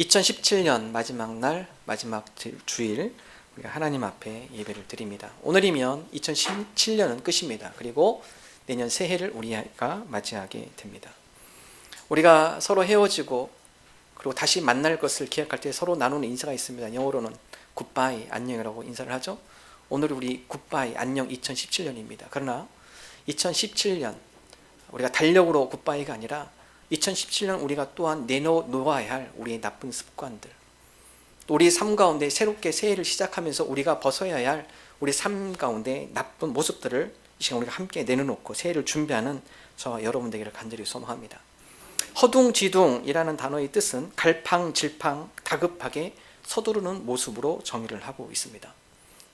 2017년 마지막 날 마지막 주일 우리가 하나님 앞에 예배를 드립니다. 오늘이면 2017년은 끝입니다. 그리고 내년 새해를 우리가 맞이하게 됩니다. 우리가 서로 헤어지고 그리고 다시 만날 것을 기약할 때 서로 나누는 인사가 있습니다. 영어로는 굿바이 안녕이라고 인사를 하죠. 오늘 우리 굿바이 안녕 2017년입니다. 그러나 2017년 우리가 달력으로 굿바이가 아니라 2017년 우리가 또한 내놓아야 할 우리의 나쁜 습관들 또 우리 삶 가운데 새롭게 새해를 시작하면서 우리가 벗어야 할 우리 삶 가운데 나쁜 모습들을 이 시간 우리가 함께 내려놓고 새해를 준비하는 저와 여러분 되기를 간절히 소망합니다. 허둥지둥이라는 단어의 뜻은 갈팡질팡 다급하게 서두르는 모습으로 정의를 하고 있습니다.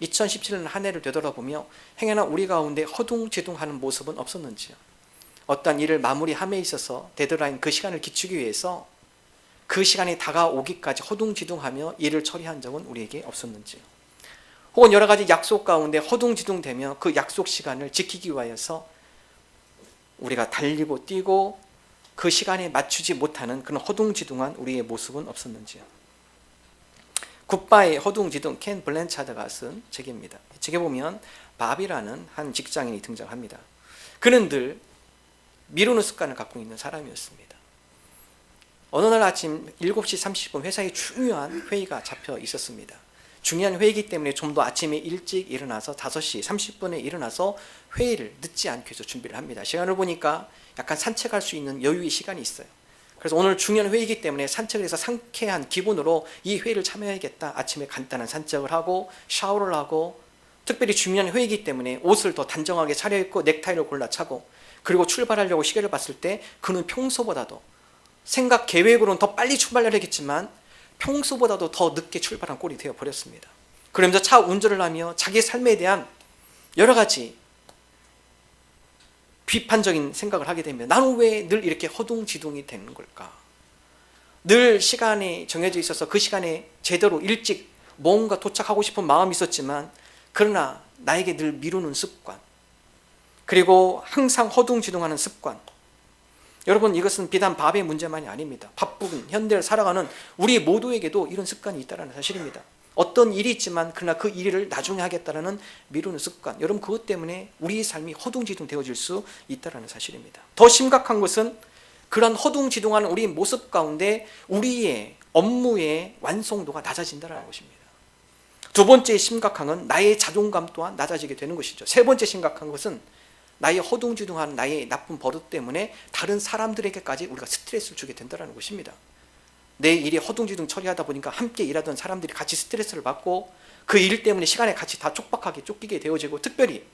2017년 한 해를 되돌아보며 행여나 우리 가운데 허둥지둥하는 모습은 없었는지요? 어떤 일을 마무리함에 있어서 데드라인 그 시간을 기추기 위해서 그 시간이 다가오기까지 허둥지둥하며 일을 처리한 적은 우리에게 없었는지요? 혹은 여러 가지 약속 가운데 허둥지둥되며 그 약속 시간을 지키기 위하여서 우리가 달리고 뛰고 그 시간에 맞추지 못하는 그런 허둥지둥한 우리의 모습은 없었는지요? 굿바이 허둥지둥 켄 블렌차드가 쓴 책입니다. 책에 보면 밥이라는 한 직장인이 등장합니다. 그는 늘 미루는 습관을 갖고 있는 사람이었습니다. 어느 날 아침 7시 30분 회사에 중요한 회의가 잡혀 있었습니다. 중요한 회의이기 때문에 좀 더 아침에 일찍 일어나서 5시 30분에 일어나서 회의를 늦지 않기 위해서 준비를 합니다. 시간을 보니까 약간 산책할 수 있는 여유의 시간이 있어요. 그래서 오늘 중요한 회의이기 때문에 산책을 해서 상쾌한 기분으로 이 회의를 참여해야겠다. 아침에 간단한 산책을 하고 샤워를 하고 특별히 중요한 회의이기 때문에 옷을 더 단정하게 차려입고 넥타이를 골라 차고 그리고 출발하려고 시계를 봤을 때 그는 평소보다도 생각 계획으로는 더 빨리 출발하려겠지만 평소보다도 더 늦게 출발한 꼴이 되어 버렸습니다. 그러면서 차 운전을 하며 자기 삶에 대한 여러 가지 비판적인 생각을 하게 되면 나는 왜 늘 이렇게 허둥지둥이 되는 걸까? 늘 시간이 정해져 있어서 그 시간에 제대로 일찍 뭔가 도착하고 싶은 마음이 있었지만 그러나 나에게 늘 미루는 습관 그리고 항상 허둥지둥하는 습관 여러분 이것은 비단 밥의 문제만이 아닙니다. 바쁜 현대를 살아가는 우리 모두에게도 이런 습관이 있다는 사실입니다. 어떤 일이 있지만 그러나 그 일을 나중에 하겠다라는 미루는 습관. 여러분 그것 때문에 우리의 삶이 허둥지둥 되어질 수 있다는 사실입니다. 더 심각한 것은 그런 허둥지둥하는 우리 모습 가운데 우리의 업무의 완성도가 낮아진다는 것입니다. 두 번째 심각한 건 나의 자존감 또한 낮아지게 되는 것이죠. 세 번째 심각한 것은 나의 허둥지둥한 나의 나쁜 버릇 때문에 다른 사람들에게까지 우리가 스트레스를 주게 된다는 것입니다. 내 일이 허둥지둥 처리하다 보니까 함께 일하던 사람들이 같이 스트레스를 받고 그 일 때문에 시간에 같이 다 촉박하게 쫓기게 되어지고 특별히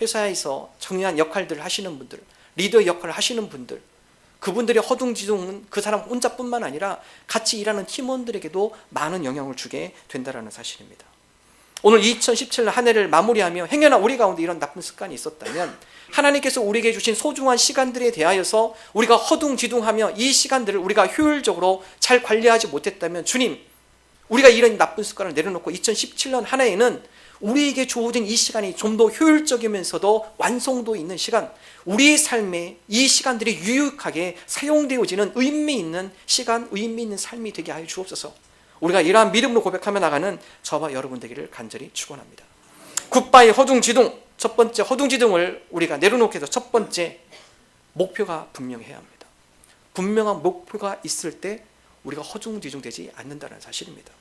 회사에서 중요한 역할들을 하시는 분들, 리더 역할을 하시는 분들, 그분들의 허둥지둥은 그 사람 혼자뿐만 아니라 같이 일하는 팀원들에게도 많은 영향을 주게 된다는 사실입니다. 오늘 2017년 한 해를 마무리하며 행여나 우리 가운데 이런 나쁜 습관이 있었다면 하나님께서 우리에게 주신 소중한 시간들에 대하여서 우리가 허둥지둥하며 이 시간들을 우리가 효율적으로 잘 관리하지 못했다면 주님 우리가 이런 나쁜 습관을 내려놓고 2017년 한 해에는 우리에게 주어진 이 시간이 좀 더 효율적이면서도 완성도 있는 시간, 우리의 삶에 이 시간들이 유익하게 사용되어지는 의미 있는 시간, 의미 있는 삶이 되게 하여 주옵소서. 우리가 이러한 믿음으로 고백하며 나가는 저와 여러분 되기를 간절히 축원합니다. 굿바이 허둥지둥 첫 번째 허둥지둥을 우리가 내려놓게 해서 첫 번째 목표가 분명해야 합니다. 분명한 목표가 있을 때 우리가 허둥지둥 되지 않는다는 사실입니다.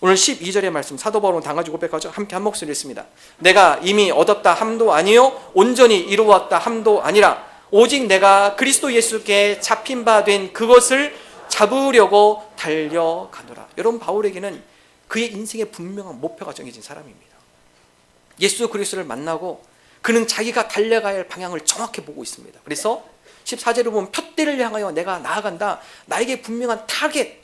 오늘 12절의 말씀 사도 바울은 당가지 고백하죠. 함께 한 목소리 있습니다. 내가 이미 얻었다 함도 아니요 온전히 이루었다 함도 아니라 오직 내가 그리스도 예수께 잡힌 바 된 그것을 잡으려고 달려가노라. 여러분 바울에게는 그의 인생의 분명한 목표가 정해진 사람입니다. 예수 그리스도를 만나고 그는 자기가 달려가야 할 방향을 정확히 보고 있습니다. 그래서 14절을 보면 표대를 향하여 내가 나아간다. 나에게 분명한 타겟,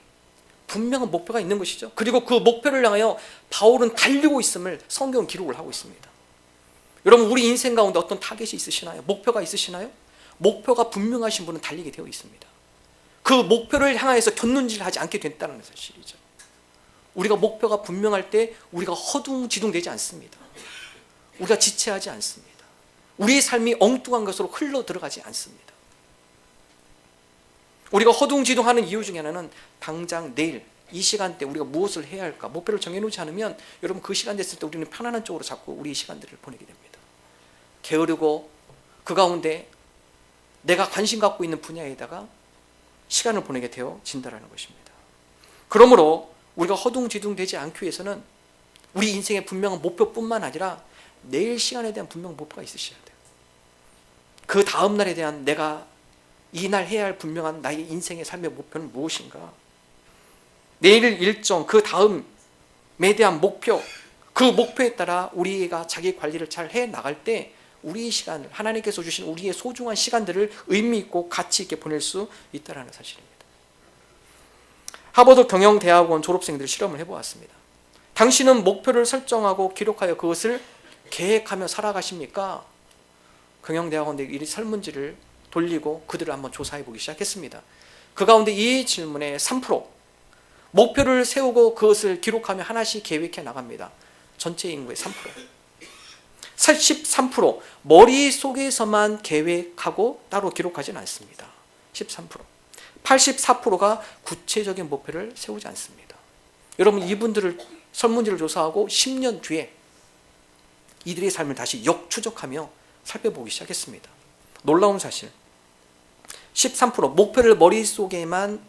분명한 목표가 있는 것이죠. 그리고 그 목표를 향하여 바울은 달리고 있음을 성경 기록을 하고 있습니다. 여러분 우리 인생 가운데 어떤 타겟이 있으시나요? 목표가 있으시나요? 목표가 분명하신 분은 달리게 되어 있습니다. 그 목표를 향하여서 곁눈질을 하지 않게 된다는 사실이죠. 우리가 목표가 분명할 때 우리가 허둥지둥되지 않습니다. 우리가 지체하지 않습니다. 우리의 삶이 엉뚱한 것으로 흘러 들어가지 않습니다. 우리가 허둥지둥하는 이유 중에 하나는 당장 내일 이 시간대 우리가 무엇을 해야 할까 목표를 정해놓지 않으면 여러분 그 시간 됐을 때 우리는 편안한 쪽으로 자꾸 우리 시간들을 보내게 됩니다. 게으르고 그 가운데 내가 관심 갖고 있는 분야에다가 시간을 보내게 되어진다라는 것입니다. 그러므로 우리가 허둥지둥 되지 않기 위해서는 우리 인생의 분명한 목표뿐만 아니라 내일 시간에 대한 분명한 목표가 있으셔야 돼요. 그 다음 날에 대한 내가 이날 해야 할 분명한 나의 인생의 삶의 목표는 무엇인가? 내일 일정, 그 다음에 대한 목표, 그 목표에 따라 우리가 자기 관리를 잘 해 나갈 때 우리의 시간을 하나님께서 주신 우리의 소중한 시간들을 의미 있고 가치 있게 보낼 수 있다라는 사실입니다. 하버드 경영대학원 졸업생들 실험을 해보았습니다. 당신은 목표를 설정하고 기록하여 그것을 계획하며 살아가십니까? 경영대학원들이 이 설문지를 돌리고 그들을 한번 조사해 보기 시작했습니다. 그 가운데 이 질문에 3% 목표를 세우고 그것을 기록하며 하나씩 계획해 나갑니다. 전체 인구의 3%. 13% 머릿속에서만 계획하고 따로 기록하진 않습니다. 13%. 84%가 구체적인 목표를 세우지 않습니다. 여러분 이분들을 설문지를 조사하고 10년 뒤에 이들의 삶을 다시 역추적하며 살펴보기 시작했습니다. 놀라운 사실. 13% 목표를 머릿속에만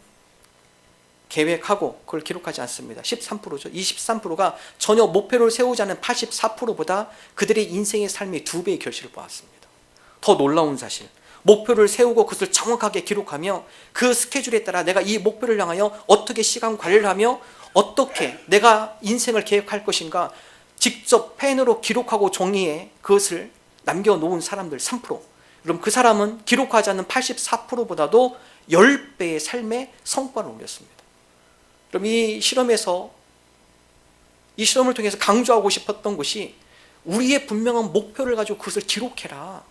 계획하고 그걸 기록하지 않습니다. 13%죠. 이 13%가 전혀 목표를 세우지 않은 84%보다 그들의 인생의 삶의 두 배의 결실을 보았습니다. 더 놀라운 사실. 목표를 세우고 그것을 정확하게 기록하며 그 스케줄에 따라 내가 이 목표를 향하여 어떻게 시간 관리를 하며 어떻게 내가 인생을 계획할 것인가 직접 펜으로 기록하고 종이에 그것을 남겨놓은 사람들 3%. 그럼 그 사람은 기록하지 않는 84%보다도 10배의 삶의 성과를 올렸습니다. 그럼 이 실험에서 이 실험을 통해서 강조하고 싶었던 것이 우리의 분명한 목표를 가지고 그것을 기록해라.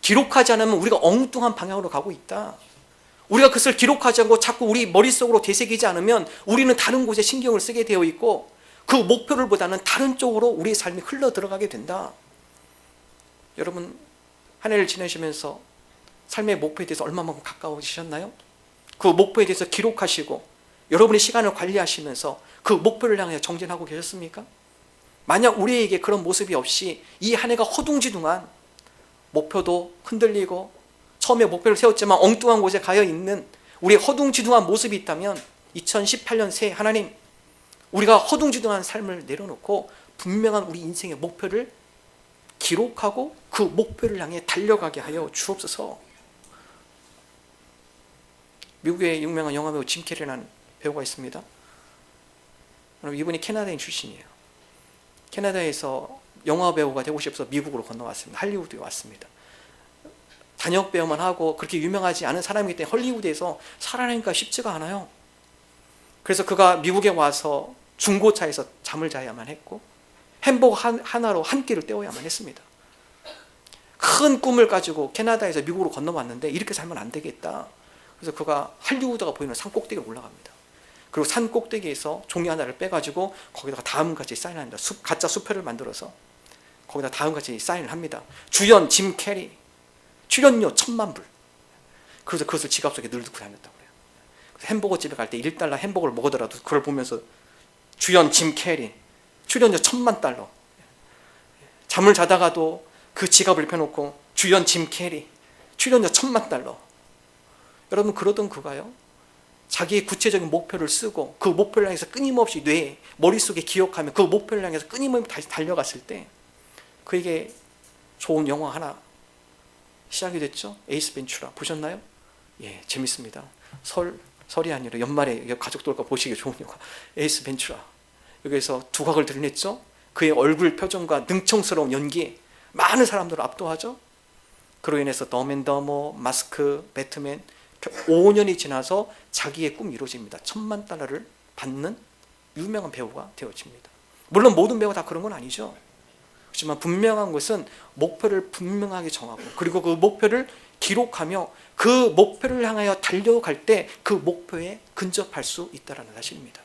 기록하지 않으면 우리가 엉뚱한 방향으로 가고 있다. 우리가 그것을 기록하지 않고 자꾸 우리 머릿속으로 되새기지 않으면 우리는 다른 곳에 신경을 쓰게 되어 있고 그 목표를 보다는 다른 쪽으로 우리의 삶이 흘러 들어가게 된다. 여러분 한 해를 지내시면서 삶의 목표에 대해서 얼마만큼 가까워지셨나요? 그 목표에 대해서 기록하시고 여러분의 시간을 관리하시면서 그 목표를 향해 정진하고 계셨습니까? 만약 우리에게 그런 모습이 없이 이 한 해가 허둥지둥한 목표도 흔들리고 처음에 목표를 세웠지만 엉뚱한 곳에 가여 있는 우리의 허둥지둥한 모습이 있다면 2018년 새 하나님 우리가 허둥지둥한 삶을 내려놓고 분명한 우리 인생의 목표를 기록하고 그 목표를 향해 달려가게 하여 주옵소서. 미국의 유명한 영화배우 짐 캐리라는 배우가 있습니다. 이분이 캐나다인 출신이에요. 캐나다에서 영화 배우가 되고 싶어서 미국으로 건너왔습니다. 할리우드에 왔습니다. 단역 배우만 하고 그렇게 유명하지 않은 사람이기 때문에 헐리우드에서 살아내기가 쉽지가 않아요. 그래서 그가 미국에 와서 중고차에서 잠을 자야만 했고 햄버거 하나로 한 끼를 때워야만 했습니다. 큰 꿈을 가지고 캐나다에서 미국으로 건너왔는데 이렇게 살면 안 되겠다. 그래서 그가 할리우드가 보이는 산 꼭대기에 올라갑니다. 그리고 산 꼭대기에서 종이 하나를 빼가지고 거기다가 다음같이 사인을 합니다. 숲, 가짜 수표를 만들어서 거기다 다음같이 사인을 합니다. 주연 짐 캐리 출연료 천만 불. 그래서 그것을 지갑 속에 늘 넣고 다녔다고 그래요. 햄버거 집에 갈 때 1달러 햄버거를 먹으더라도 그걸 보면서 주연 짐 캐리 출연료 천만 달러. 잠을 자다가도 그 지갑을 펴놓고 주연 짐 캐리 출연료 천만 달러. 여러분 그러던 그가요. 자기의 구체적인 목표를 쓰고 그 목표를 향해서 끊임없이 뇌 머릿속에 기억하며 그 목표를 향해서 끊임없이 달려갔을 때 그에게 좋은 영화 하나 시작이 됐죠. 에이스 벤츄라 보셨나요? 예, 재밌습니다. 설 설이 아니라 연말에 가족들과 보시기 좋은 영화 에이스 벤츄라 여기서 두각을 드러냈죠. 그의 얼굴 표정과 능청스러운 연기에 많은 사람들을 압도하죠. 그로 인해서 더맨더머, 마스크, 배트맨 5년이 지나서 자기의 꿈이 이루어집니다. 천만 달러를 받는 유명한 배우가 되어집니다. 물론 모든 배우가 다 그런 건 아니죠. 그렇지만 분명한 것은 목표를 분명하게 정하고 그리고 그 목표를 기록하며 그 목표를 향하여 달려갈 때 그 목표에 근접할 수 있다는 사실입니다.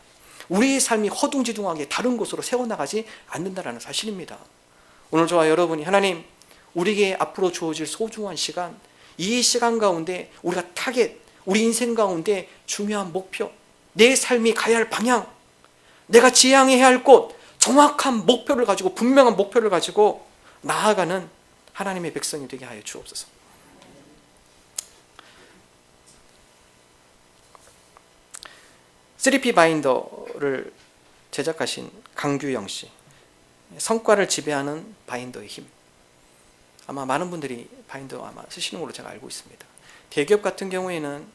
우리의 삶이 허둥지둥하게 다른 곳으로 세워나가지 않는다는 사실입니다. 오늘 저와 여러분이 하나님 우리에게 앞으로 주어질 소중한 시간 이 시간 가운데 우리가 타겟 우리 인생 가운데 중요한 목표, 내 삶이 가야 할 방향, 내가 지향해야 할 곳, 정확한 목표를 가지고 분명한 목표를 가지고 나아가는 하나님의 백성이 되게 하여 주옵소서. 쓰리피 바인더를 제작하신 강규영 씨. 성과를 지배하는 바인더의 힘. 아마 많은 분들이 바인더 아마 쓰시는 걸로 제가 알고 있습니다. 대기업 같은 경우에는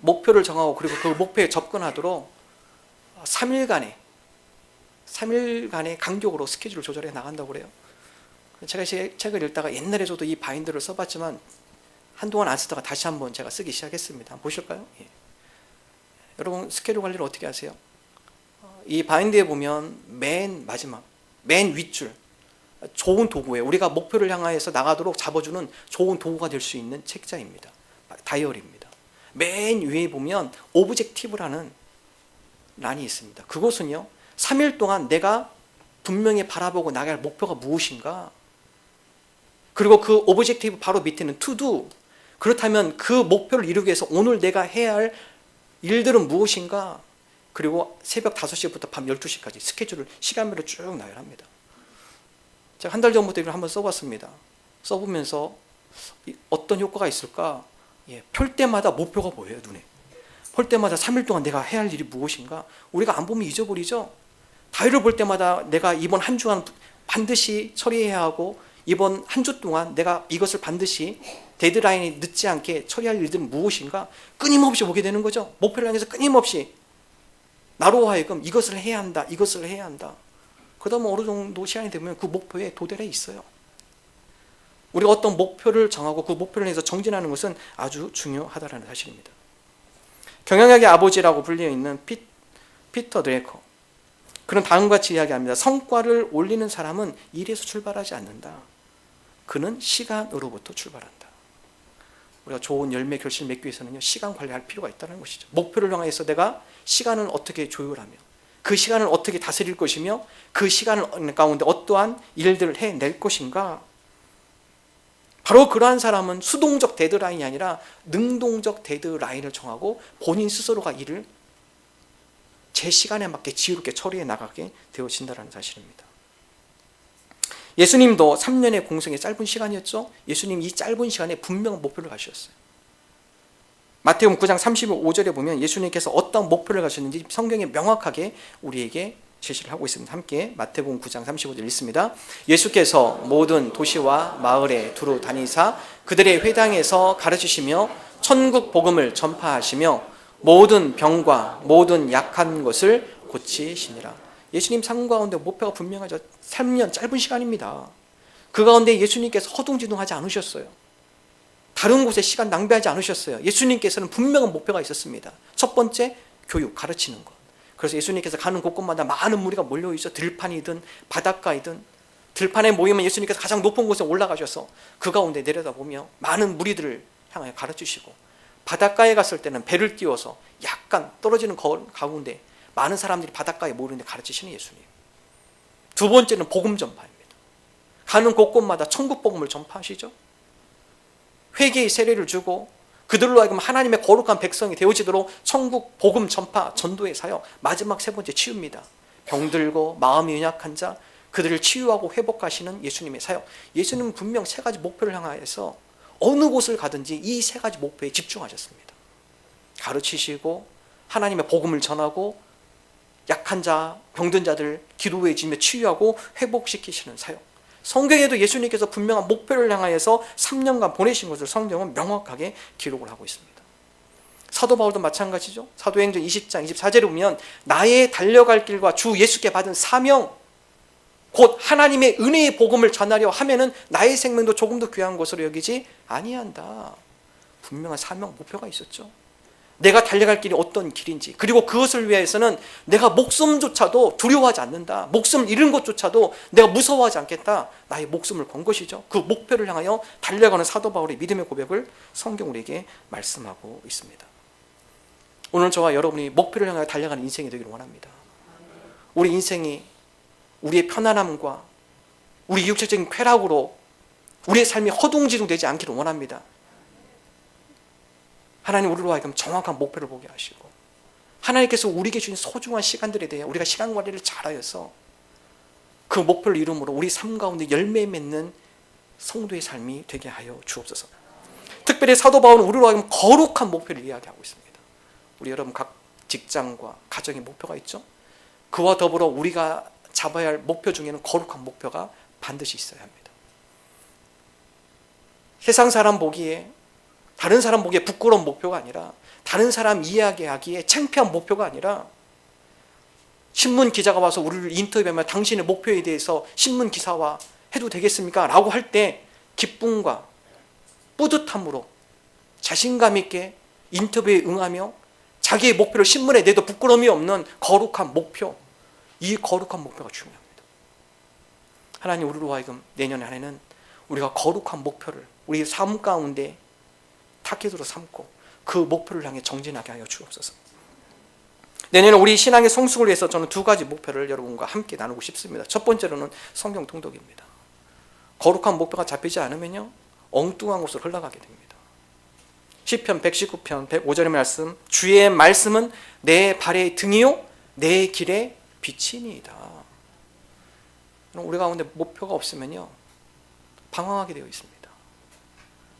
목표를 정하고 그리고 그 목표에 접근하도록 3일간의 3일간의 간격으로 스케줄을 조절해 나간다고 그래요. 제가 책을 읽다가 옛날에 저도 이 바인더를 써봤지만 한동안 안 쓰다가 다시 한번 제가 쓰기 시작했습니다. 보실까요? 예. 여러분 스케줄 관리를 어떻게 하세요? 이 바인드에 보면 맨 마지막, 맨 윗줄 좋은 도구예요. 우리가 목표를 향하여서 나가도록 잡아주는 좋은 도구가 될 수 있는 책자입니다. 다이어리입니다. 맨 위에 보면 오브젝티브라는 란이 있습니다. 그것은요, 3일 동안 내가 분명히 바라보고 나갈 목표가 무엇인가? 그리고 그 오브젝티브 바로 밑에는 투두. 그렇다면 그 목표를 이루기 위해서 오늘 내가 해야 할 일들은 무엇인가? 그리고 새벽 5시부터 밤 12시까지 스케줄을 시간별로 쭉 나열합니다. 제가 한 달 전부터 이걸 한번 써봤습니다. 써보면서 어떤 효과가 있을까? 예, 펼 때마다 목표가 보여요 눈에. 펼 때마다 3일 동안 내가 해야 할 일이 무엇인가? 우리가 안 보면 잊어버리죠. 다이를 볼 때마다 내가 이번 한 주간 반드시 처리해야 하고 이번 한 주 동안 내가 이것을 반드시 데드라인이 늦지 않게 처리할 일들은 무엇인가? 끊임없이 보게 되는 거죠. 목표를 향해서 끊임없이 나로 하여금 이것을 해야 한다, 이것을 해야 한다. 그러다 보면 어느 정도 시간이 되면 그 목표에 도달해 있어요. 우리가 어떤 목표를 정하고 그 목표를 해서 정진하는 것은 아주 중요하다는 사실입니다. 경영학의 아버지라고 불리어 있는 피, 피터 드레커. 그는 다음과 같이 이야기합니다. 성과를 올리는 사람은 일에서 출발하지 않는다. 그는 시간으로부터 출발한다. 우리가 좋은 열매 결실을 맺기 위해서는요 시간 관리할 필요가 있다는 것이죠. 목표를 향해서 내가 시간을 어떻게 조율하며 그 시간을 어떻게 다스릴 것이며 그 시간 가운데 어떠한 일들을 해낼 것인가. 바로 그러한 사람은 수동적 데드라인이 아니라 능동적 데드라인을 정하고 본인 스스로가 일을 제 시간에 맞게 지혜롭게 처리해 나가게 되어진다는 사실입니다. 예수님도 3년의 공생의 짧은 시간이었죠. 예수님 이 짧은 시간에 분명한 목표를 가셨어요. 마태복음 9장 35절에 보면 예수님께서 어떤 목표를 가셨는지 성경에 명확하게 우리에게 제시를 하고 있습니다. 함께 마태복음 9장 35절 읽습니다. 예수께서 모든 도시와 마을에 두루 다니사 그들의 회당에서 가르치시며 천국 복음을 전파하시며 모든 병과 모든 약한 것을 고치시니라. 예수님 삶 가운데 목표가 분명하죠. 3년 짧은 시간입니다. 그 가운데 예수님께서 허둥지둥하지 않으셨어요. 다른 곳에 시간 낭비하지 않으셨어요. 예수님께서는 분명한 목표가 있었습니다. 첫 번째, 교육, 가르치는 것. 그래서 예수님께서 가는 곳곳마다 많은 무리가 몰려있어 들판이든 바닷가이든 들판에 모이면 예수님께서 가장 높은 곳에 올라가셔서 그 가운데 내려다보며 많은 무리들을 향하여 가르치시고 바닷가에 갔을 때는 배를 띄워서 약간 떨어지는 가운데 많은 사람들이 바닷가에 모이는데 가르치시는 예수님. 두 번째는 복음 전파입니다. 가는 곳곳마다 천국 복음을 전파하시죠. 회개의 세례를 주고 그들로 하여금 하나님의 거룩한 백성이 되어지도록 천국 복음 전파 전도의 사역 마지막 세 번째 치유입니다. 병들고 마음이 연약한 자 그들을 치유하고 회복하시는 예수님의 사역. 예수님은 분명 세 가지 목표를 향하여서 어느 곳을 가든지 이 세 가지 목표에 집중하셨습니다. 가르치시고 하나님의 복음을 전하고 약한 자, 병든 자들 기도에 지며 치유하고 회복시키시는 사역. 성경에도 예수님께서 분명한 목표를 향하여서 3년간 보내신 것을 성경은 명확하게 기록을 하고 있습니다. 사도 바울도 마찬가지죠. 사도행전 20장 24절에 보면 나의 달려갈 길과 주 예수께 받은 사명 곧 하나님의 은혜의 복음을 전하려 하면은 나의 생명도 조금 더 귀한 것으로 여기지 아니한다. 분명한 사명 목표가 있었죠. 내가 달려갈 길이 어떤 길인지 그리고 그것을 위해서는 내가 목숨조차도 두려워하지 않는다. 목숨을 잃은 것조차도 내가 무서워하지 않겠다. 나의 목숨을 건 것이죠. 그 목표를 향하여 달려가는 사도 바울의 믿음의 고백을 성경 우리에게 말씀하고 있습니다. 오늘 저와 여러분이 목표를 향하여 달려가는 인생이 되기를 원합니다. 우리 인생이 우리의 편안함과 우리 육체적인 쾌락으로 우리의 삶이 허둥지둥 되지 않기를 원합니다 하나님 우리로 하여금 정확한 목표를 보게 하시고 하나님께서 우리에게 주신 소중한 시간들에 대해 우리가 시간 관리를 잘하여서 그 목표를 이루므로 우리 삶 가운데 열매 맺는 성도의 삶이 되게 하여 주옵소서. 특별히 사도 바울은 우리로 하여금 거룩한 목표를 이야기하고 있습니다. 우리 여러분 각 직장과 가정의 목표가 있죠. 그와 더불어 우리가 잡아야 할 목표 중에는 거룩한 목표가 반드시 있어야 합니다. 세상 사람 보기에 다른 사람 보기에 부끄러운 목표가 아니라 다른 사람 이야기하기에 창피한 목표가 아니라 신문 기자가 와서 우리를 인터뷰하면 당신의 목표에 대해서 신문 기사화 해도 되겠습니까? 라고 할 때 기쁨과 뿌듯함으로 자신감 있게 인터뷰에 응하며 자기의 목표를 신문에 내도 부끄러움이 없는 거룩한 목표 이 거룩한 목표가 중요합니다. 하나님 우리로 하여금 내년 안에는 우리가 거룩한 목표를 우리 삶 가운데 타켓으로 삼고 그 목표를 향해 정진하게 하여 주옵소서. 내년에 우리 신앙의 성숙을 위해서 저는 두 가지 목표를 여러분과 함께 나누고 싶습니다. 첫 번째로는 성경 통독입니다. 거룩한 목표가 잡히지 않으면요 엉뚱한 곳으로 흘러가게 됩니다. 시편 119편 105절의 말씀 주의 말씀은 내 발의 등이요 내 길의 빛이니이다. 우리 가운데 목표가 없으면요 방황하게 되어 있습니다.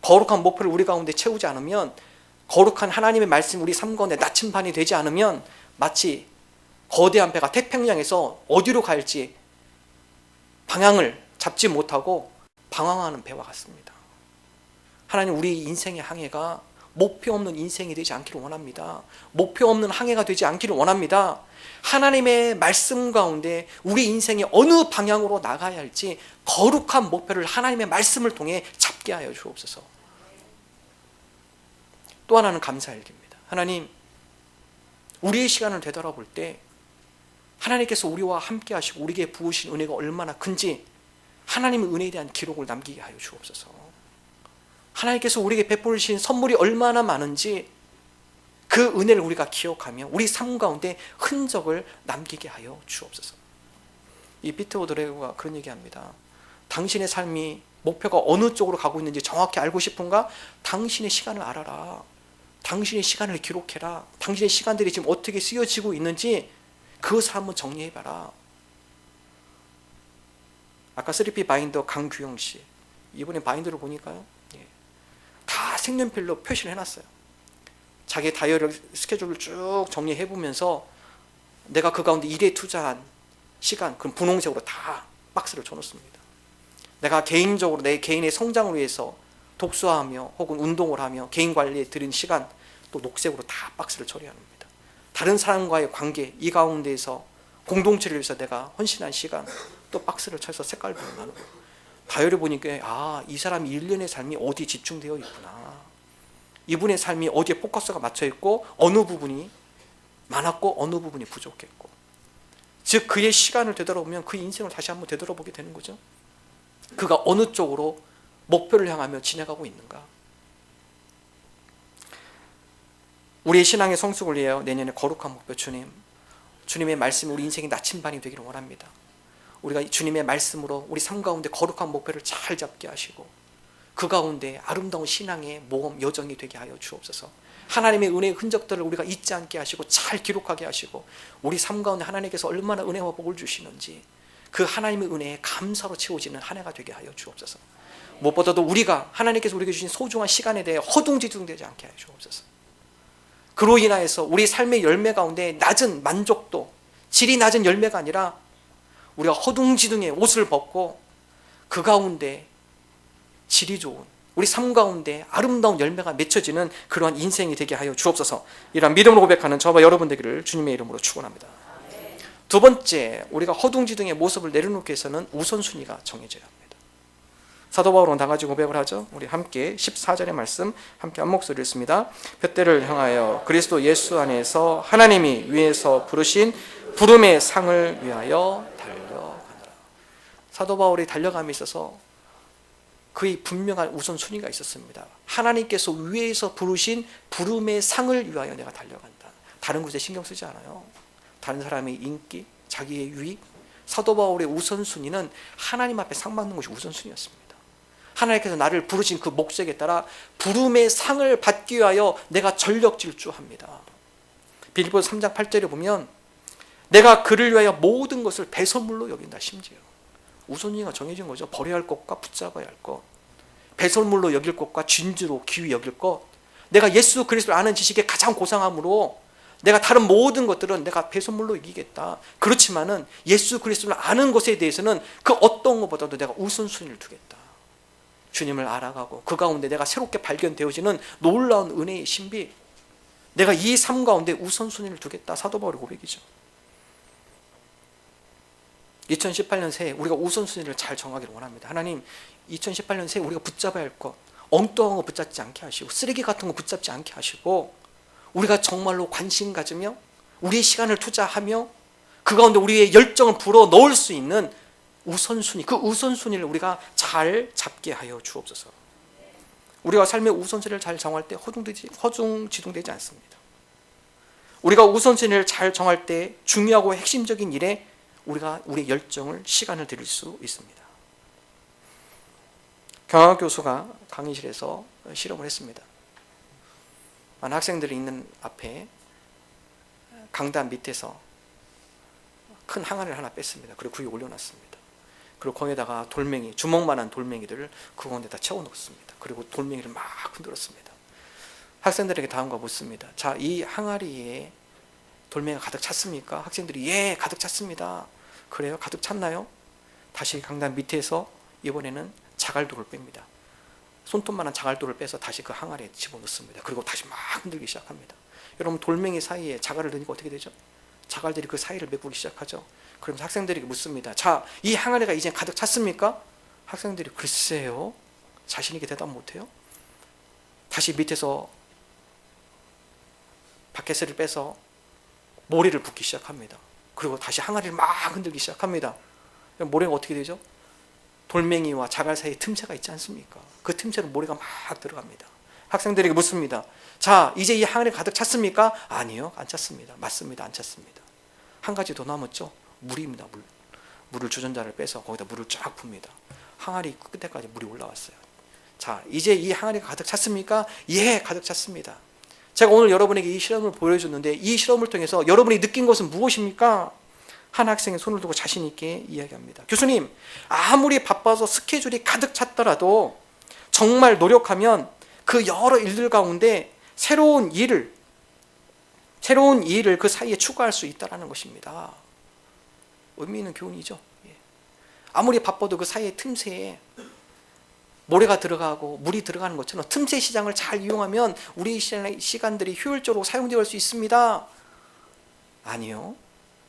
거룩한 목표를 우리 가운데 채우지 않으면 거룩한 하나님의 말씀 우리 삶 가운데 나침반이 되지 않으면 마치 거대한 배가 태평양에서 어디로 갈지 방향을 잡지 못하고 방황하는 배와 같습니다. 하나님 우리 인생의 항해가 목표 없는 인생이 되지 않기를 원합니다. 목표 없는 항해가 되지 않기를 원합니다. 하나님의 말씀 가운데 우리 인생이 어느 방향으로 나가야 할지 거룩한 목표를 하나님의 말씀을 통해 잡게 하여 주옵소서. 또 하나는 감사의 일기입니다. 하나님, 우리의 시간을 되돌아볼 때 하나님께서 우리와 함께 하시고 우리에게 부으신 은혜가 얼마나 큰지 하나님의 은혜에 대한 기록을 남기게 하여 주옵소서. 하나님께서 우리에게 베풀으신 선물이 얼마나 많은지 그 은혜를 우리가 기억하며 우리 삶 가운데 흔적을 남기게 하여 주옵소서. 이 피터 오드레가 그런 얘기합니다. 당신의 삶이 목표가 어느 쪽으로 가고 있는지 정확히 알고 싶은가? 당신의 시간을 알아라. 당신의 시간을 기록해라. 당신의 시간들이 지금 어떻게 쓰여지고 있는지 그것을 한번 정리해봐라. 아까 3P 바인더 강규영 씨 이번에 바인더를 보니까요 예. 다 색연필로 표시를 해놨어요 자기 다이어리 스케줄을 쭉 정리해보면서 내가 그 가운데 일에 투자한 시간 그럼 분홍색으로 다 박스를 쳐놓습니다 내가 개인적으로 내 개인의 성장을 위해서 독서하며 혹은 운동을 하며 개인 관리에 들인 시간 또 녹색으로 다 박스를 처리합니다. 다른 사람과의 관계 이 가운데에서 공동체를 위해서 내가 헌신한 시간 또 박스를 쳐서 색깔별로 나누고 다이어리 보니까 아 이 사람이 일년의 삶이 어디 집중되어 있구나. 이분의 삶이 어디에 포커스가 맞춰 있고 어느 부분이 많았고 어느 부분이 부족했고. 즉 그의 시간을 되돌아보면 그 인생을 다시 한번 되돌아보게 되는 거죠. 그가 어느 쪽으로 목표를 향하며 지나가고 있는가 우리의 신앙의 성숙을 위하여 내년에 거룩한 목표 주님 주님의 말씀이 우리 인생의 나침반이 되기를 원합니다 우리가 주님의 말씀으로 우리 삶 가운데 거룩한 목표를 잘 잡게 하시고 그 가운데 아름다운 신앙의 모험 여정이 되게 하여 주옵소서. 하나님의 은혜의 흔적들을 우리가 잊지 않게 하시고 잘 기록하게 하시고 우리 삶 가운데 하나님께서 얼마나 은혜와 복을 주시는지 그 하나님의 은혜에 감사로 채워지는 한 해가 되게 하여 주옵소서. 무엇보다도 우리가 하나님께서 우리에게 주신 소중한 시간에 대해 허둥지둥되지 않게 하여 주옵소서. 그로 인하여서 우리 삶의 열매 가운데 낮은 만족도, 질이 낮은 열매가 아니라 우리가 허둥지둥의 옷을 벗고 그 가운데 질이 좋은 우리 삶 가운데 아름다운 열매가 맺혀지는 그러한 인생이 되게 하여 주옵소서. 이러한 믿음으로 고백하는 저와 여러분 되기를 주님의 이름으로 축원합니다. 두 번째, 우리가 허둥지둥의 모습을 내려놓기 위해서는 우선순위가 합니다. 사도 바울은 다 가지고 고백을 하죠. 우리 함께 14절의 말씀 함께 한 목소리 읽습니다. 볕대를 향하여 그리스도 예수 안에서 하나님이 위에서 부르신 부름의 상을 위하여 달려가느라. 사도 바울이 달려감에 있어서 그의 분명한 우선순위가 있었습니다. 하나님께서 위에서 부르신 부름의 상을 위하여 내가 달려간다. 다른 곳에 신경 쓰지 않아요. 다른 사람의 인기, 자기의 유익. 사도 바울의 우선순위는 하나님 앞에 상 받는 것이 우선순위였습니다. 하나님께서 나를 부르신 그 목적에 따라 부름의 상을 받기 위하여 내가 전력 질주합니다. 빌보 3장 8절에 보면 내가 그를 위하여 모든 것을 배설물로 여긴다 심지어 우선순위가 정해진 거죠. 버려야 할 것과 붙잡아야 할 것. 배설물로 여길 것과 진주로 귀히 여길 것. 내가 예수 그리스도를 아는 지식에 가장 고상함으로 내가 다른 모든 것들은 내가 배설물로 이기겠다. 그렇지만은 예수 그리스도를 아는 것에 대해서는 그 어떤 것보다도 내가 우선순위를 두겠다. 주님을 알아가고 그 가운데 내가 새롭게 발견되어지는 놀라운 은혜의 신비. 내가 이 삶 가운데 우선순위를 두겠다. 사도 바울의 고백이죠. 2018년 새해 우리가 우선순위를 잘 정하기를 원합니다. 하나님, 2018년 새해 우리가 붙잡아야 할 것, 엉뚱한 거 붙잡지 않게 하시고 쓰레기 같은 거 붙잡지 않게 하시고 우리가 정말로 관심 가지며 우리의 시간을 투자하며 그 가운데 우리의 열정을 불어 넣을 수 있는 우선순위, 그 우선순위를 우리가 잘 잡게 하여 주옵소서. 우리가 삶의 우선순위를 잘 정할 때 허둥지둥, 허둥지둥되지 않습니다. 우리가 우선순위를 잘 정할 때 중요하고 핵심적인 일에 우리가 우리의 열정을 시간을 드릴 수 있습니다. 경학 교수가 강의실에서 실험을 했습니다. 많은 학생들이 있는 앞에 강단 밑에서 큰 항아리를 하나 뺐습니다. 그리고 그 위에 올려놨습니다. 그리고 거기에다가 돌멩이, 주먹만한 돌멩이들을 그 가운데다 채워넣습니다. 그리고 돌멩이를 막 흔들었습니다. 학생들에게 다음과 묻습니다. 자, 이 항아리에 돌멩이가 가득 찼습니까? 학생들이 예, 가득 찼습니다. 그래요? 가득 찼나요? 다시 강단 밑에서 이번에는 자갈돌을 뺍니다. 손톱만한 자갈돌을 빼서 다시 그 항아리에 집어넣습니다. 그리고 다시 막 흔들기 시작합니다. 여러분 돌멩이 사이에 자갈을 넣으니까 어떻게 되죠? 자갈들이 그 사이를 메꾸기 시작하죠. 그러면서 학생들에게 묻습니다. 자, 이 항아리가 이제 가득 찼습니까? 학생들이 글쎄요. 자신 있게 대답 못해요. 다시 밑에서 바켓을 빼서 모래를 붓기 시작합니다. 그리고 다시 항아리를 막 흔들기 시작합니다. 모래가 어떻게 되죠? 돌멩이와 자갈 사이에 틈새가 있지 않습니까? 그 틈새로 모래가 막 들어갑니다. 학생들에게 묻습니다. 자, 이제 이 항아리 가득 찼습니까? 아니요, 안 찼습니다. 맞습니다, 안 찼습니다. 한 가지 더 남았죠? 물입니다, 물. 물을 주전자를 빼서 거기다 물을 쫙 붓니다. 항아리 끝에까지 물이 올라왔어요. 자, 이제 이 항아리가 가득 찼습니까? 예, 가득 찼습니다. 제가 오늘 여러분에게 이 실험을 보여줬는데 이 실험을 통해서 여러분이 느낀 것은 무엇입니까? 한 학생이 손을 두고 자신 있게 이야기합니다. 교수님, 아무리 바빠서 스케줄이 가득 찼더라도 정말 노력하면 그 여러 일들 가운데 새로운 일을 새로운 일을 그 사이에 추가할 수 있다라는 것입니다. 의미 있는 교훈이죠. 예. 아무리 바빠도 그 사이에 틈새에 모래가 들어가고 물이 들어가는 것처럼 틈새 시장을 잘 이용하면 우리 시간들이 효율적으로 사용되어 수 있습니다. 아니요.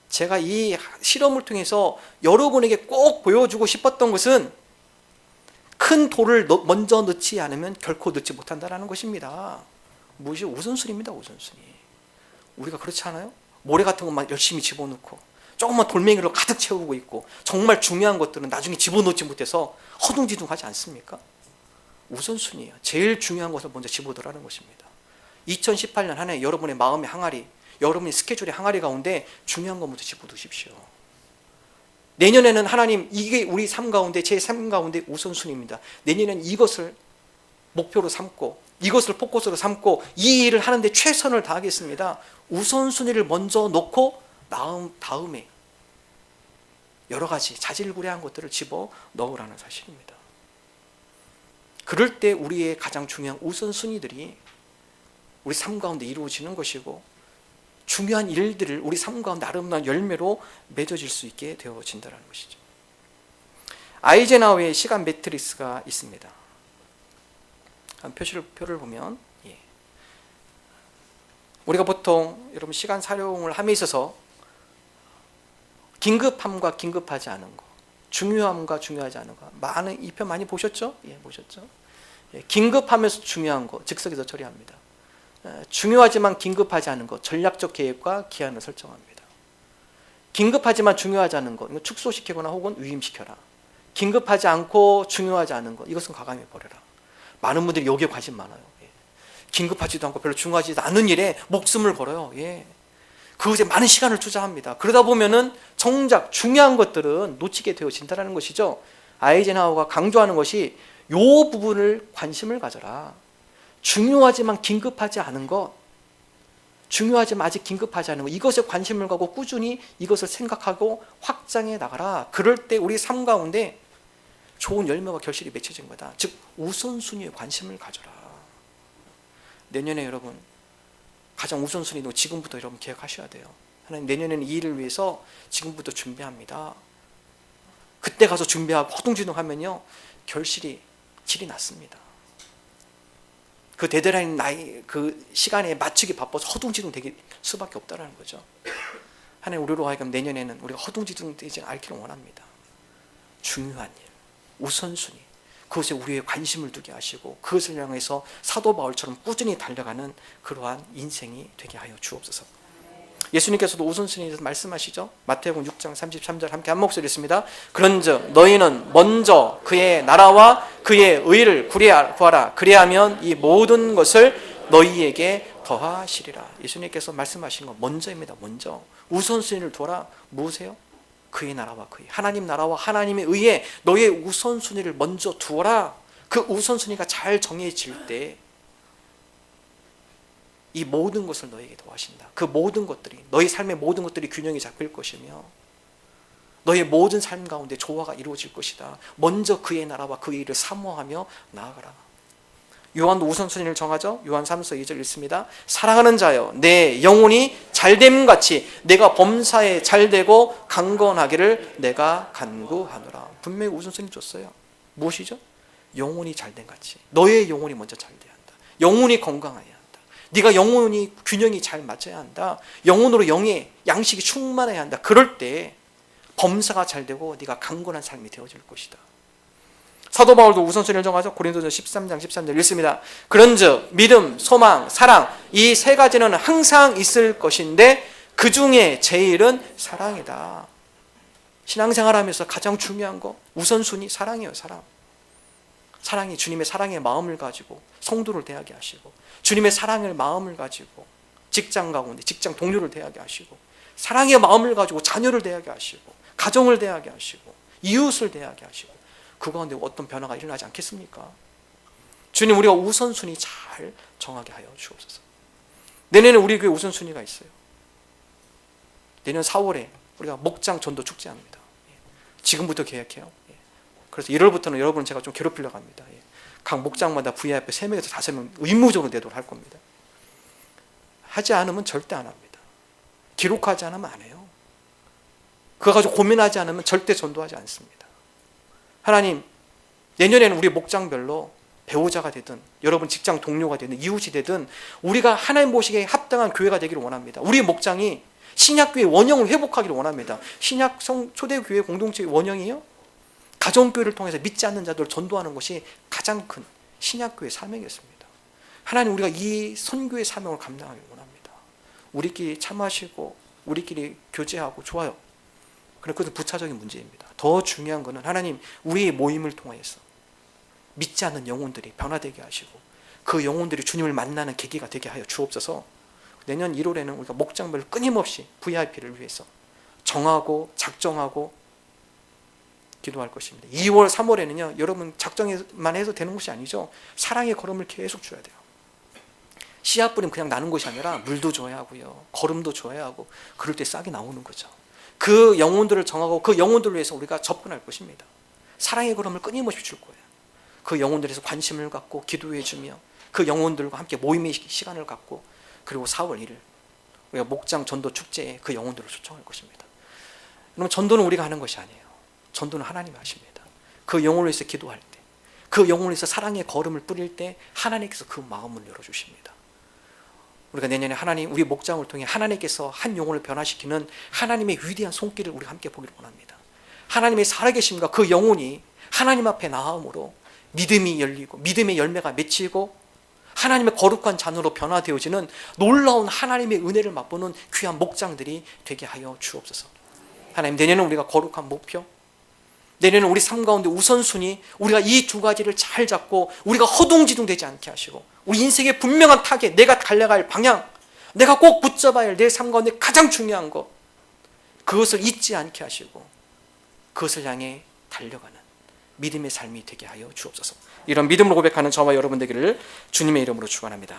제가 이 실험을 통해서 여러분에게 꼭 보여주고 싶었던 것은 큰 돌을 먼저 넣지 않으면 결코 넣지 못한다는 것입니다. 무엇이 우선순위입니다. 우선순위. 우리가 그렇지 않아요? 모래 같은 것만 열심히 집어넣고 조금만 돌멩이로 가득 채우고 있고 정말 중요한 것들은 나중에 집어넣지 못해서 허둥지둥하지 않습니까? 우선순위예요. 제일 중요한 것을 먼저 집어넣으라는 것입니다. 2018년 한 해 여러분의 마음의 항아리, 여러분의 스케줄의 항아리 가운데 중요한 것부터 집어두십시오. 내년에는 하나님 이게 우리 삶 가운데 제 삶 가운데 우선순위입니다. 내년에는 이것을 목표로 삼고 이것을 포커스로 삼고 이 일을 하는데 최선을 다하겠습니다. 우선순위를 먼저 놓고 다음 다음에 여러 가지 자질구레한 것들을 집어 넣으라는 사실입니다. 그럴 때 우리의 가장 중요한 우선순위들이 우리 삶 가운데 이루어지는 것이고 중요한 일들을 우리 삶 가운데 아름다운 열매로 맺어질 수 있게 되어진다는 것이죠. 아이젠하워의 시간 매트리스가 있습니다. 표시를 표를 보면 예. 우리가 보통 여러분 시간 사용을 함에 있어서 긴급함과 긴급하지 않은 것, 중요함과 중요하지 않은 것, 많은 이 편 많이 보셨죠? 예, 보셨죠? 예, 긴급하면서 중요한 것 즉석에서 처리합니다. 예, 중요하지만 긴급하지 않은 것, 전략적 계획과 기한을 설정합니다. 긴급하지만 중요하지 않은 것, 이거 축소시키거나 혹은 위임시켜라. 긴급하지 않고 중요하지 않은 것, 이것은 과감히 버려라. 많은 분들이 여기에 관심 많아요. 예. 긴급하지도 않고 별로 중요하지도 않은 일에 목숨을 걸어요. 예. 그것에 많은 시간을 투자합니다. 그러다 보면은 정작 중요한 것들은 놓치게 되어진다는 것이죠. 아이젠하워가 강조하는 것이 요 부분을 관심을 가져라. 중요하지만 긴급하지 않은 것, 중요하지만 아직 긴급하지 않은 것, 이것에 관심을 가고 꾸준히 이것을 생각하고 확장해 나가라. 그럴 때 우리 삶 가운데 좋은 열매와 결실이 맺혀진 거다. 즉 우선순위에 관심을 가져라. 내년에 여러분 가장 우선순위도 지금부터 여러분 계획하셔야 돼요. 하나님 내년에는 이 일을 위해서 지금부터 준비합니다. 그때 가서 준비하고 허둥지둥하면요 결실이 질이 났습니다. 그 데드라인 나이 그 시간에 맞추기 바빠서 허둥지둥 되기 수밖에 없다라는 거죠. 하나님 우리로 하여금 내년에는 우리가 허둥지둥 되지 않기를 원합니다. 중요한 일, 우선순위, 그것에 우리의 관심을 두게 하시고 그것을 향해서 사도 바울처럼 꾸준히 달려가는 그러한 인생이 되게 하여 주옵소서. 예수님께서도 우선순위에서 말씀하시죠. 마태복음 6장 33절 함께 한 목소리 있습니다. 그런즉 너희는 먼저 그의 나라와 그의 의를 구하라. 그리하면 이 모든 것을 너희에게 더하시리라. 예수님께서 말씀하신 건 먼저입니다. 먼저 우선순위를 둬라. 무엇이요? 그의 나라와 그의 하나님 나라와 하나님의 의에 너의 우선순위를 먼저 두어라. 그 우선순위가 잘 정해질 때 이 모든 것을 너에게 더하신다. 그 모든 것들이 너희 삶의 모든 것들이 균형이 잡힐 것이며 너의 모든 삶 가운데 조화가 이루어질 것이다. 먼저 그의 나라와 그의 일을 사모하며 나아가라. 요한도 우선순위를 정하죠. 요한 3서 2절 읽습니다. 사랑하는 자여 내 영혼이 잘됨 같이 내가 범사에 잘되고 강건하기를 내가 간구하노라. 분명히 우선순위 줬어요. 무엇이죠? 영혼이 잘된 같이. 너의 영혼이 먼저 잘돼야 한다. 영혼이 건강해야 한다. 네가 영혼이 균형이 잘 맞춰야 한다. 영혼으로 영의 양식이 충만해야 한다. 그럴 때 범사가 잘 되고 네가 강건한 삶이 되어질 것이다. 사도 바울도 우선순위를 정하죠. 고린도전 13장 13절 읽습니다. 그런즉 믿음, 소망, 사랑 이 세 가지는 항상 있을 것인데 그 중에 제일은 사랑이다. 신앙생활하면서 가장 중요한 거 우선순위 사랑이에요. 사랑. 사랑이 주님의 사랑의 마음을 가지고 성도를 대하게 하시고 주님의 사랑을 마음을 가지고 직장 가운데 직장 동료를 대하게 하시고 사랑의 마음을 가지고 자녀를 대하게 하시고 가정을 대하게 하시고 이웃을 대하게 하시고 그 가운데 어떤 변화가 일어나지 않겠습니까? 주님 우리가 우선순위 잘 정하게 하여 주옵소서. 내년에 우리 교회 우선순위가 있어요. 내년 4월에 우리가 목장 전도 축제합니다. 예. 지금부터 계획해요. 예. 그래서 1월부터는 여러분 제가 좀 괴롭히려고 합니다. 예. 각 목장마다 VIP 3명에서 5명 의무적으로 내도록 할 겁니다. 하지 않으면 절대 안 합니다. 기록하지 않으면 안 해요. 그거 가지고 고민하지 않으면 절대 전도하지 않습니다. 하나님, 내년에는 우리 목장별로 배우자가 되든 여러분 직장 동료가 되든 이웃이 되든 우리가 하나님 보시기에 합당한 교회가 되기를 원합니다. 우리 목장이 신약교회 원형을 회복하기를 원합니다. 신약 성 초대교회 공동체의 원형이요. 가정교회를 통해서 믿지 않는 자들을 전도하는 것이 가장 큰 신약교회 사명이었습니다. 하나님 우리가 이 선교의 사명을 감당하기 원합니다. 우리끼리 참하시고 우리끼리 교제하고 좋아요. 그런 것은 부차적인 문제입니다. 더 중요한 것은 하나님 우리의 모임을 통해서 믿지 않는 영혼들이 변화되게 하시고 그 영혼들이 주님을 만나는 계기가 되게 하여 주옵소서. 내년 1월에는 우리가 목장별 끊임없이 VIP를 위해서 정하고 작정하고 기도할 것입니다. 2월, 3월에는요, 여러분 작정만 해도 되는 것이 아니죠. 사랑의 걸음을 계속 줘야 돼요. 씨앗 뿌리면 그냥 나는 것이 아니라 물도 줘야 하고요. 걸음도 줘야 하고, 그럴 때 싹이 나오는 거죠. 그 영혼들을 정하고 그 영혼들을 위해서 우리가 접근할 것입니다. 사랑의 걸음을 끊임없이 줄 거예요. 그 영혼들에서 관심을 갖고 기도해 주며 그 영혼들과 함께 모임의 시간을 갖고 그리고 4월 1일 우리가 목장 전도 축제에 그 영혼들을 초청할 것입니다. 그럼 전도는 우리가 하는 것이 아니에요. 전도는 하나님이 하십니다. 그 영혼을 위해서 기도할 때, 그 영혼을 위해서 사랑의 걸음을 뿌릴 때 하나님께서 그 마음을 열어주십니다. 우리가 내년에 하나님 우리 목장을 통해 하나님께서 한 영혼을 변화시키는 하나님의 위대한 손길을 우리가 함께 보기를 원합니다. 하나님의 살아계심과 그 영혼이 하나님 앞에 나옴으로 믿음이 열리고 믿음의 열매가 맺히고 하나님의 거룩한 잔으로 변화되어지는 놀라운 하나님의 은혜를 맛보는 귀한 목장들이 되게 하여 주옵소서. 하나님 내년은 우리가 거룩한 목표, 내년은 우리 삶 가운데 우선순위, 우리가 이 두 가지를 잘 잡고 우리가 허둥지둥 되지 않게 하시고 우리 인생의 분명한 타겟, 내가 달려갈 방향, 내가 꼭 붙잡아야 할 내 삶 가운데 가장 중요한 것, 그것을 잊지 않게 하시고 그것을 향해 달려가는 믿음의 삶이 되게 하여 주옵소서. 이런 믿음으로 고백하는 저와 여러분 되기를 주님의 이름으로 축원합니다.